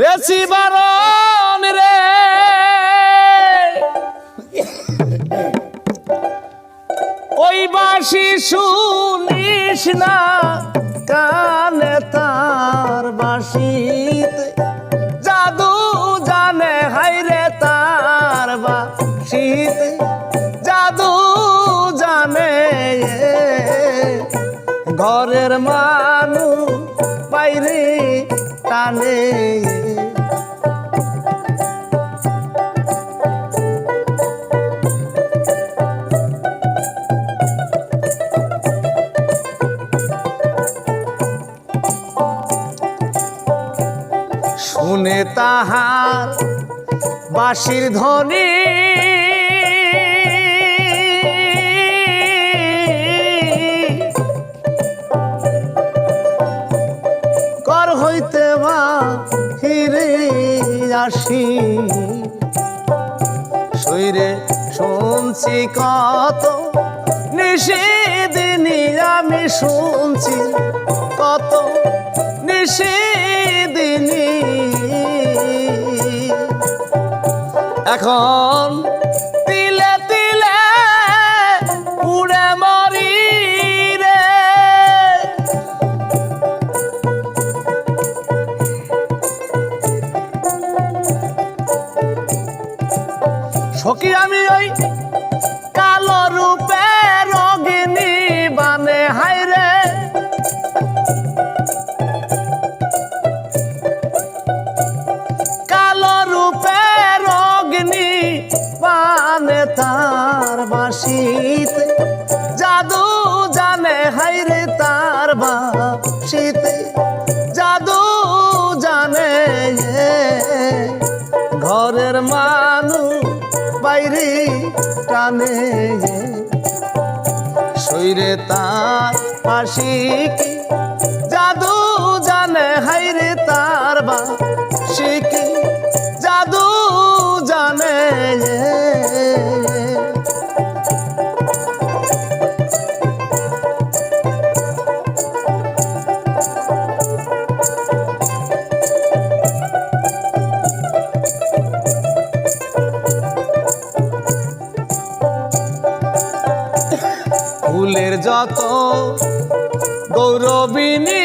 রেসি বারণ রে। ওই বাসি শুনিস না, কানে তার বাসিতে জাদু জানে হাইরে তার বাসিতে জাদু জানে ঘরের মানু বাইরে টানে। শুনে তাহার বাঁশির ধ্বনি। কর হইতে মা হিরে আসি। শৈরে শুনছি কত নিষেদিনী আমি শুনছি, কত নিষেদিনী এখন তিলে তিলে উড়ে মরি রে। সখী আমি ওই বাসিতে জাদু জানে ঘরের মানু বাইরে টানে শৈরে তার পাশি কি জাদু জানে? হাইরে তার বা শিকি যত গৌরবিনী।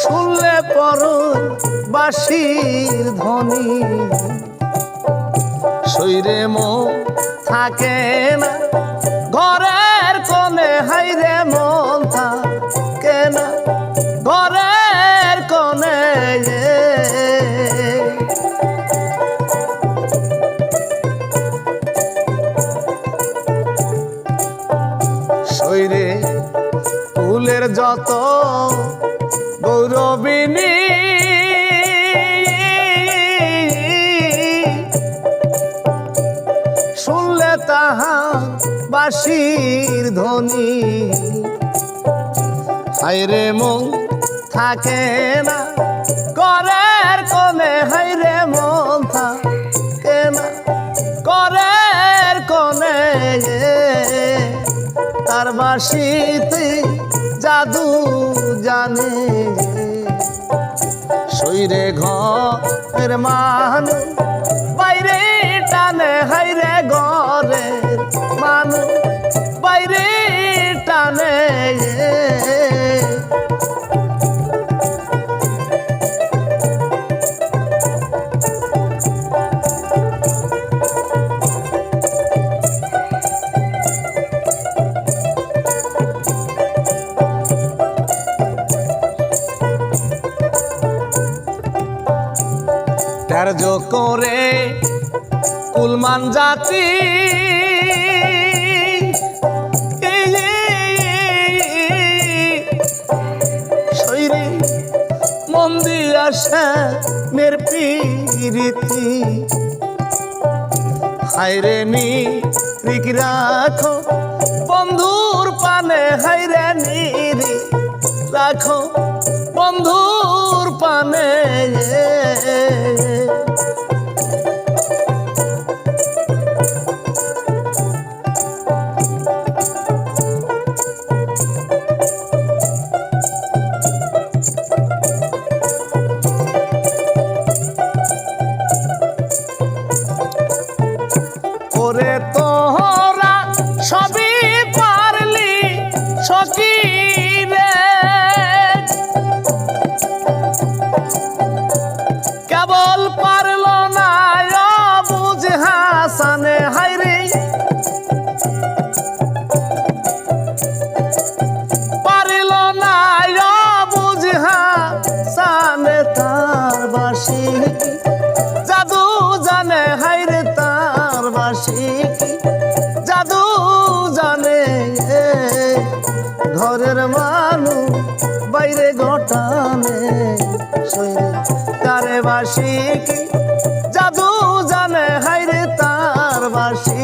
শুনলে পর বাসির ধ্বনি। শৈরে মো থাকে না, ঘরের কোণে হাইরে মন থাকে না। শৈরে ফুলের যত গৌরবিনী, শুনলে তাহা বাসির ধ্বনি। হাইরে মন থাকে না করের কোনে হাইরে বাসিতে জাদু জানে। শৈরে ঘরের মান বাইরে টানে হাইরে ঘরের মান। বাইরে করে কুলমান জাতি শৈরে মন্দির আসা মের পিরিতি। হাইরে নি রিক রাখো, বন্ধুর পানে হাইরে নিরি রাখো বন্ধুর রে তোরা সবই পারলি সখী রে। কেবল পারল না বুঝ হাসানে হাইরে পারিল না বুঝ হাসানে তার বাসি মানুষ বাইরে ঘটানে শৈরে তারে বাসি কি? জাদু জানে হাইরে তার বাসি